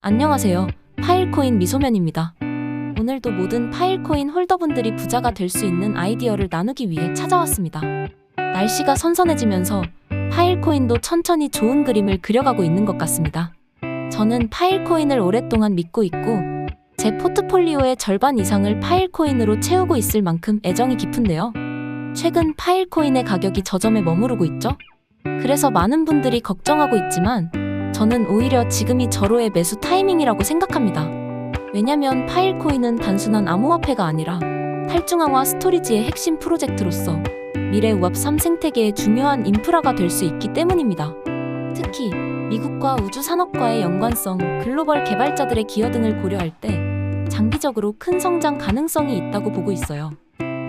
안녕하세요. 파일코인 미소면입니다. 오늘도 모든 파일코인 홀더분들이 부자가 될 수 있는 아이디어를 나누기 위해 찾아왔습니다. 날씨가 선선해지면서 파일코인도 천천히 좋은 그림을 그려가고 있는 것 같습니다. 저는 파일코인을 오랫동안 믿고 있고 제 포트폴리오의 절반 이상을 파일코인으로 채우고 있을 만큼 애정이 깊은데요. 최근 파일코인의 가격이 저점에 머무르고 있죠. 그래서 많은 분들이 걱정하고 있지만 저는 오히려 지금이 절호의 매수 타이밍이라고 생각합니다. 왜냐면 파일코인은 단순한 암호화폐가 아니라 탈중앙화 스토리지의 핵심 프로젝트로서 미래 우합 3생태계의 중요한 인프라가 될 수 있기 때문입니다. 특히 미국과 우주 산업과의 연관성, 글로벌 개발자들의 기여 등을 고려할 때 장기적으로 큰 성장 가능성이 있다고 보고 있어요.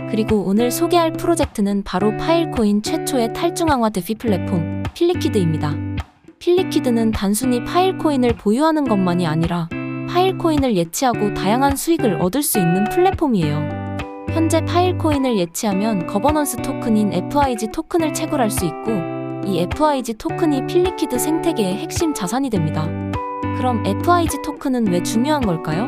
그리고 오늘 소개할 프로젝트는 바로 파일코인 최초의 탈중앙화 데피 플랫폼 필리퀴드입니다. 필리퀴드는 단순히 파일코인을 보유하는 것만이 아니라 파일코인을 예치하고 다양한 수익을 얻을 수 있는 플랫폼이에요. 현재 파일코인을 예치하면 거버넌스 토큰인 FIG 토큰을 채굴할 수 있고 이 FIG 토큰이 필리퀴드 생태계의 핵심 자산이 됩니다. 그럼 FIG 토큰은 왜 중요한 걸까요?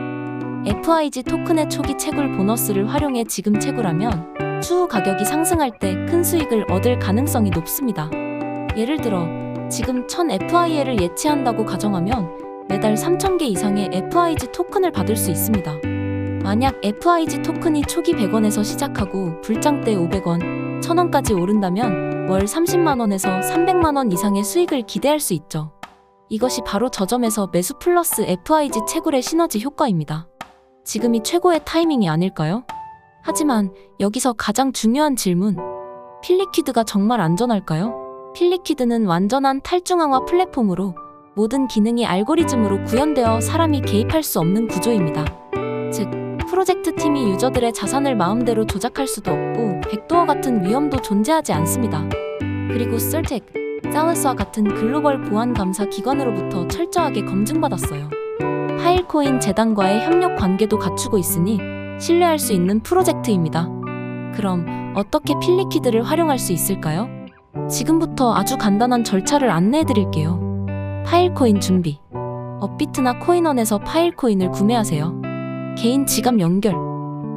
FIG 토큰의 초기 채굴 보너스를 활용해 지금 채굴하면 추후 가격이 상승할 때 큰 수익을 얻을 가능성이 높습니다. 예를 들어 지금 1000 FIL을 예치한다고 가정하면 매달 3,000개 이상의 FIG 토큰을 받을 수 있습니다. 만약 FIG 토큰이 초기 100원에서 시작하고 불장 때 500원, 1000원까지 오른다면 월 30만원에서 300만원 이상의 수익을 기대할 수 있죠. 이것이 바로 저점에서 매수 플러스 FIG 채굴의 시너지 효과입니다. 지금이 최고의 타이밍이 아닐까요? 하지만 여기서 가장 중요한 질문. 필리퀴드가 정말 안전할까요? 필리퀴드는 완전한 탈중앙화 플랫폼으로 모든 기능이 알고리즘으로 구현되어 사람이 개입할 수 없는 구조입니다. 즉, 프로젝트 팀이 유저들의 자산을 마음대로 조작할 수도 없고 백도어 같은 위험도 존재하지 않습니다. 그리고 썰텍, 셀러스와 같은 글로벌 보안 감사 기관으로부터 철저하게 검증받았어요. 파일코인 재단과의 협력 관계도 갖추고 있으니 신뢰할 수 있는 프로젝트입니다. 그럼 어떻게 필리퀴드를 활용할 수 있을까요? 지금부터 아주 간단한 절차를 안내해 드릴게요. 파일코인 준비. 업비트나 코인원에서 파일코인을 구매하세요. 개인 지갑 연결.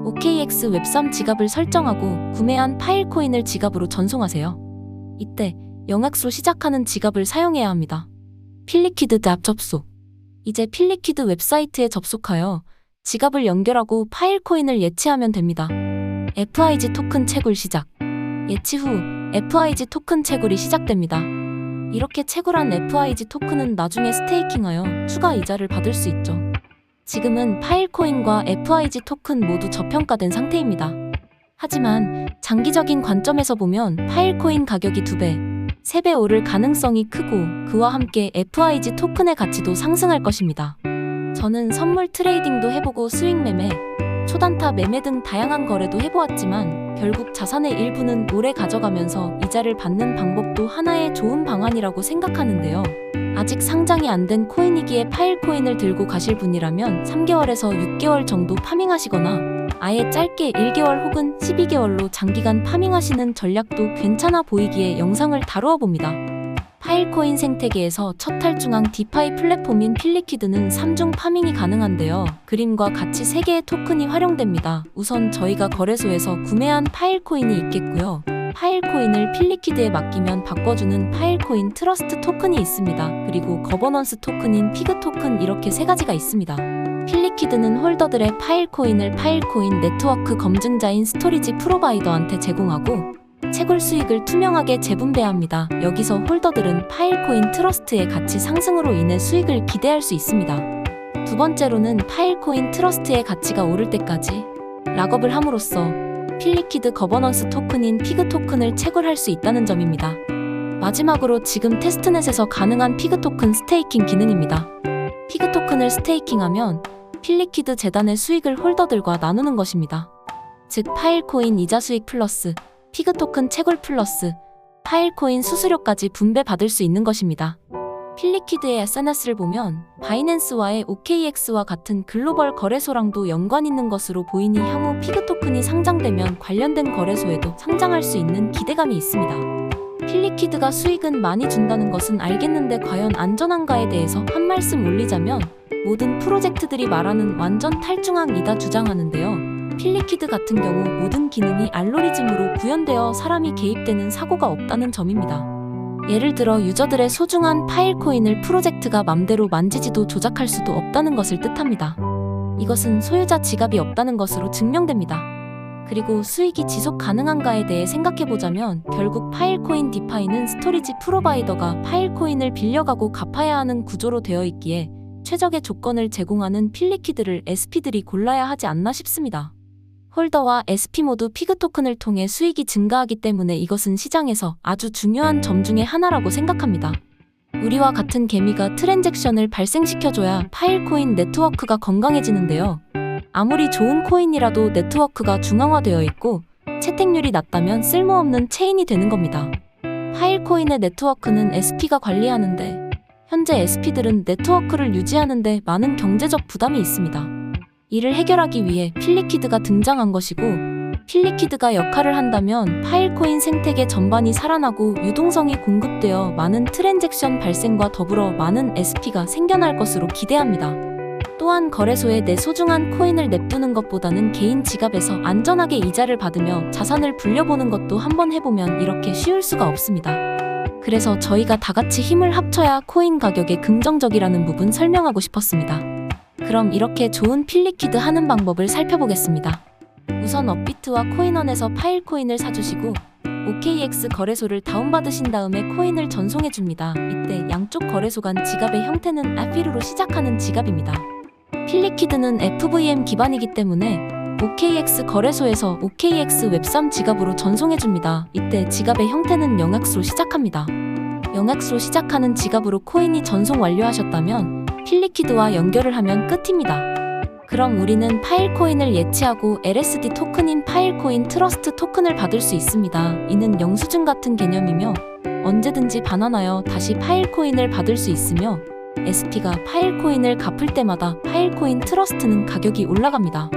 OKX 웹3 지갑을 설정하고 구매한 파일코인을 지갑으로 전송하세요. 이때 영악소 시작하는 지갑을 사용해야 합니다. 필리퀴드 앱 접속. 이제 필리퀴드 웹사이트에 접속하여 지갑을 연결하고 파일코인을 예치하면 됩니다. FIG 토큰 채굴 시작. 예치 후 FIG 토큰 채굴이 시작됩니다. 이렇게 채굴한 FIG 토큰은 나중에 스테이킹하여 추가 이자를 받을 수 있죠. 지금은 파일코인과 FIG 토큰 모두 저평가된 상태입니다. 하지만 장기적인 관점에서 보면 파일코인 가격이 2배, 3배 오를 가능성이 크고 그와 함께 FIG 토큰의 가치도 상승할 것입니다. 저는 선물 트레이딩도 해보고 수익 매매, 초단타 매매 등 다양한 거래도 해보았지만 결국 자산의 일부는 오래 가져가면서 이자를 받는 방법도 하나의 좋은 방안이라고 생각하는데요. 아직 상장이 안 된 코인이기에 파일코인을 들고 가실 분이라면 3개월에서 6개월 정도 파밍하시거나 아예 짧게 1개월 혹은 12개월로 장기간 파밍하시는 전략도 괜찮아 보이기에 영상을 다루어 봅니다. 파일코인 생태계에서 첫 탈중앙 디파이 플랫폼인 필리퀴드는 3중 파밍이 가능한데요. 그림과 같이 3개의 토큰이 활용됩니다. 우선 저희가 거래소에서 구매한 파일코인이 있겠고요. 파일코인을 필리퀴드에 맡기면 바꿔주는 파일코인 트러스트 토큰이 있습니다. 그리고 거버넌스 토큰인 피그 토큰 이렇게 세 가지가 있습니다. 필리퀴드는 홀더들의 파일코인을 파일코인 네트워크 검증자인 스토리지 프로바이더한테 제공하고 채굴 수익을 투명하게 재분배합니다. 여기서 홀더들은 파일코인 트러스트의 가치 상승으로 인해 수익을 기대할 수 있습니다. 두 번째로는 파일코인 트러스트의 가치가 오를 때까지 락업을 함으로써 필리퀴드 거버넌스 토큰인 피그 토큰을 채굴할 수 있다는 점입니다. 마지막으로 지금 테스트넷에서 가능한 피그 토큰 스테이킹 기능입니다. 피그 토큰을 스테이킹하면 필리퀴드 재단의 수익을 홀더들과 나누는 것입니다. 즉 파일코인 이자 수익 플러스 피그 토큰 채굴 플러스 파일코인 수수료까지 분배받을 수 있는 것입니다. 필리퀴드의 SNS를 보면 바이낸스와의 OKX와 같은 글로벌 거래소랑도 연관 있는 것으로 보이니 향후 피그 토큰이 상장되면 관련된 거래소에도 상장할 수 있는 기대감이 있습니다. 필리퀴드가 수익은 많이 준다는 것은 알겠는데 과연 안전한가에 대해서 한 말씀 올리자면 모든 프로젝트들이 말하는 완전 탈중앙이다 주장하는데요. 필리퀴드 같은 경우 모든 기능이 알고리즘으로 구현되어 사람이 개입되는 사고가 없다는 점입니다. 예를 들어 유저들의 소중한 파일 코인을 프로젝트가 맘대로 만지지도 조작할 수도 없다는 것을 뜻합니다. 이것은 소유자 지갑이 없다는 것으로 증명됩니다. 그리고 수익이 지속 가능한가에 대해 생각해보자면 결국 파일 코인 디파이는 스토리지 프로바이더가 파일 코인을 빌려가고 갚아야 하는 구조로 되어 있기에 최적의 조건을 제공하는 필리퀴드를 SP들이 골라야 하지 않나 싶습니다. 홀더와 SP 모두 피그 토큰을 통해 수익이 증가하기 때문에 이것은 시장에서 아주 중요한 점 중에 하나라고 생각합니다. 우리와 같은 개미가 트랜잭션을 발생시켜줘야 파일 코인 네트워크가 건강해지는데요. 아무리 좋은 코인이라도 네트워크가 중앙화되어 있고 채택률이 낮다면 쓸모없는 체인이 되는 겁니다. 파일 코인의 네트워크는 SP가 관리하는데 현재 SP들은 네트워크를 유지하는데 많은 경제적 부담이 있습니다. 이를 해결하기 위해 필리퀴드가 등장한 것이고 필리퀴드가 역할을 한다면 파일코인 생태계 전반이 살아나고 유동성이 공급되어 많은 트랜잭션 발생과 더불어 많은 SP가 생겨날 것으로 기대합니다. 또한 거래소에 내 소중한 코인을 냅두는 것보다는 개인 지갑에서 안전하게 이자를 받으며 자산을 불려보는 것도 한번 해보면 이렇게 쉬울 수가 없습니다. 그래서 저희가 다 같이 힘을 합쳐야 코인 가격에 긍정적이라는 부분 설명하고 싶었습니다. 그럼 이렇게 좋은 필리퀴드 하는 방법을 살펴보겠습니다. 우선 업비트와 코인원에서 파일 코인을 사주시고 OKX 거래소를 다운받으신 다음에 코인을 전송해 줍니다. 이때 양쪽 거래소 간 지갑의 형태는 아피르로 시작하는 지갑입니다. 필리퀴드는 FVM 기반이기 때문에 OKX 거래소에서 OKX 웹3 지갑으로 전송해 줍니다. 이때 지갑의 형태는 영악수로 시작합니다. 영악수로 시작하는 지갑으로 코인이 전송 완료하셨다면 필리퀴드와 연결을 하면 끝입니다. 그럼 우리는 파일 코인을 예치하고 LSD 토큰인 파일 코인 트러스트 토큰을 받을 수 있습니다. 이는 영수증 같은 개념이며 언제든지 반환하여 다시 파일 코인을 받을 수 있으며 SP가 파일 코인을 갚을 때마다 파일 코인 트러스트는 가격이 올라갑니다.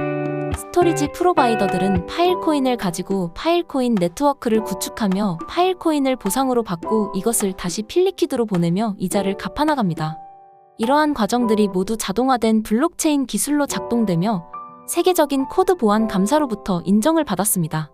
스토리지 프로바이더들은 파일 코인을 가지고 파일 코인 네트워크를 구축하며 파일 코인을 보상으로 받고 이것을 다시 필리퀴드로 보내며 이자를 갚아나갑니다. 이러한 과정들이 모두 자동화된 블록체인 기술로 작동되며 세계적인 코드 보안 감사로부터 인정을 받았습니다.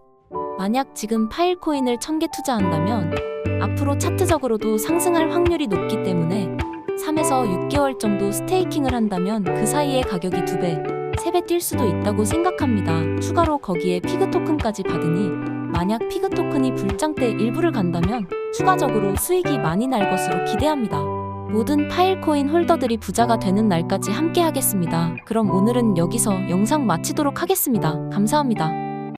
만약 지금 파일 코인을 1000개 투자한다면 앞으로 차트적으로도 상승할 확률이 높기 때문에 3에서 6개월 정도 스테이킹을 한다면 그 사이에 가격이 2배, 3배 뛸 수도 있다고 생각합니다. 추가로 거기에 피그 토큰까지 받으니 만약 피그 토큰이 불장 때 일부를 간다면 추가적으로 수익이 많이 날 것으로 기대합니다. 모든 파일 코인 홀더들이 부자가 되는 날까지 함께 하겠습니다. 그럼 오늘은 여기서 영상 마치도록 하겠습니다. 감사합니다.